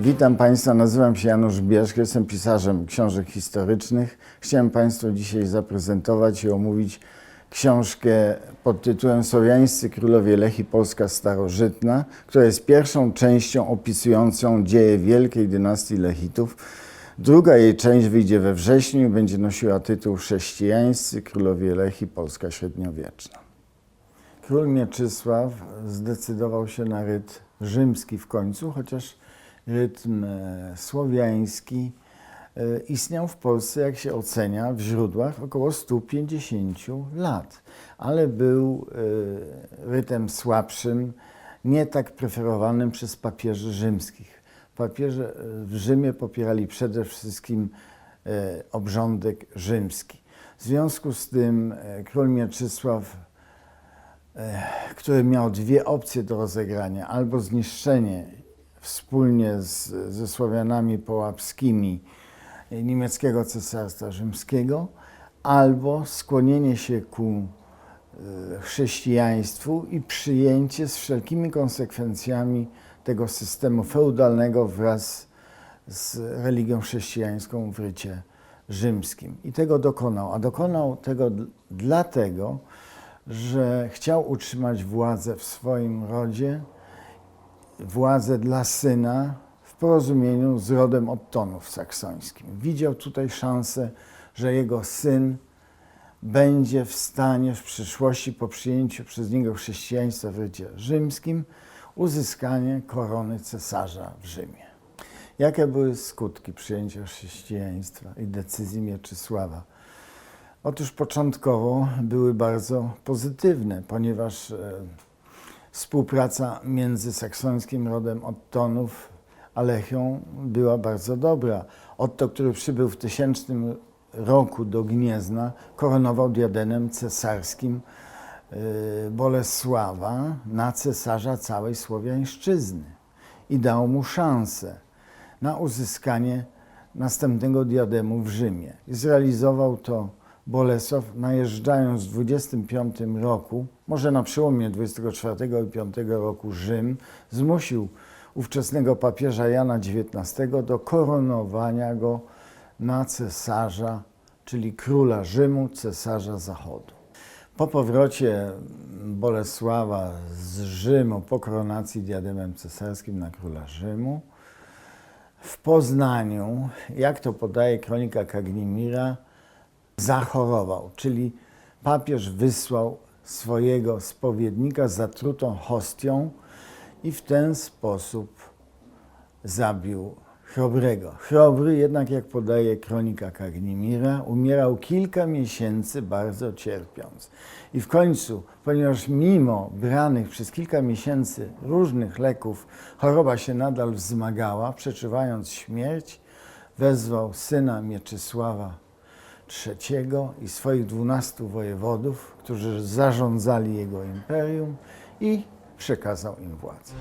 Witam Państwa, nazywam się Janusz Bierzk, jestem pisarzem książek historycznych. Chciałem Państwu dzisiaj zaprezentować i omówić książkę pod tytułem Słowiańscy Królowie Lech i Polska Starożytna, która jest pierwszą częścią opisującą dzieje wielkiej dynastii Lechitów. Druga jej część wyjdzie we wrześniu i będzie nosiła tytuł Chrześcijańscy Królowie Lech i Polska Średniowieczna. Król Mieczysław zdecydował się na ryt rzymski w końcu, chociaż rytm e, słowiański e, istniał w Polsce, jak się ocenia w źródłach, około 150 lat, ale był e, rytem słabszym, nie tak preferowanym przez papieży rzymskich. Papieże w Rzymie popierali przede wszystkim obrządek rzymski. W związku z tym król Mieczysław który miał dwie opcje do rozegrania: albo zniszczenie wspólnie z, ze Słowianami połapskimi niemieckiego cesarstwa rzymskiego, albo skłonienie się ku e, chrześcijaństwu i przyjęcie z wszelkimi konsekwencjami tego systemu feudalnego wraz z religią chrześcijańską w rycie rzymskim. I tego dokonał. A dokonał tego dl- dlatego, że chciał utrzymać władzę w swoim rodzie, władzę dla syna w porozumieniu z rodem Ottonów saksońskim. Widział tutaj szansę, że jego syn będzie w stanie w przyszłości po przyjęciu przez niego chrześcijaństwa w rycie rzymskim uzyskanie korony cesarza w Rzymie. Jakie były skutki przyjęcia chrześcijaństwa i decyzji Mieczysława? Otóż początkowo były bardzo pozytywne, ponieważ e, współpraca między saksońskim rodem Ottonów a Lechią była bardzo dobra. Otto, który przybył w tysięcznym roku do Gniezna, koronował diademem cesarskim e, Bolesława na cesarza całej Słowiańszczyzny i dał mu szansę na uzyskanie następnego diademu w Rzymie. I zrealizował to Bolesław, najeżdżając w 25 roku, może na przełomie 24 i 5 roku Rzym, zmusił ówczesnego papieża Jana XIX do koronowania go na cesarza, czyli króla Rzymu, cesarza Zachodu. Po powrocie Bolesława z Rzymu, po koronacji diademem cesarskim na króla Rzymu, w Poznaniu, jak to podaje kronika Kagnimira, zachorował, czyli papież wysłał swojego spowiednika zatrutą hostią i w ten sposób zabił Chrobrego. Chrobry jednak, jak podaje kronika Kagnimira, umierał kilka miesięcy bardzo cierpiąc. I w końcu, ponieważ mimo branych przez kilka miesięcy różnych leków, choroba się nadal wzmagała, przeczuwając śmierć, wezwał syna Mieczysława III i swoich dwunastu wojewodów, którzy zarządzali jego imperium i przekazał im władzę.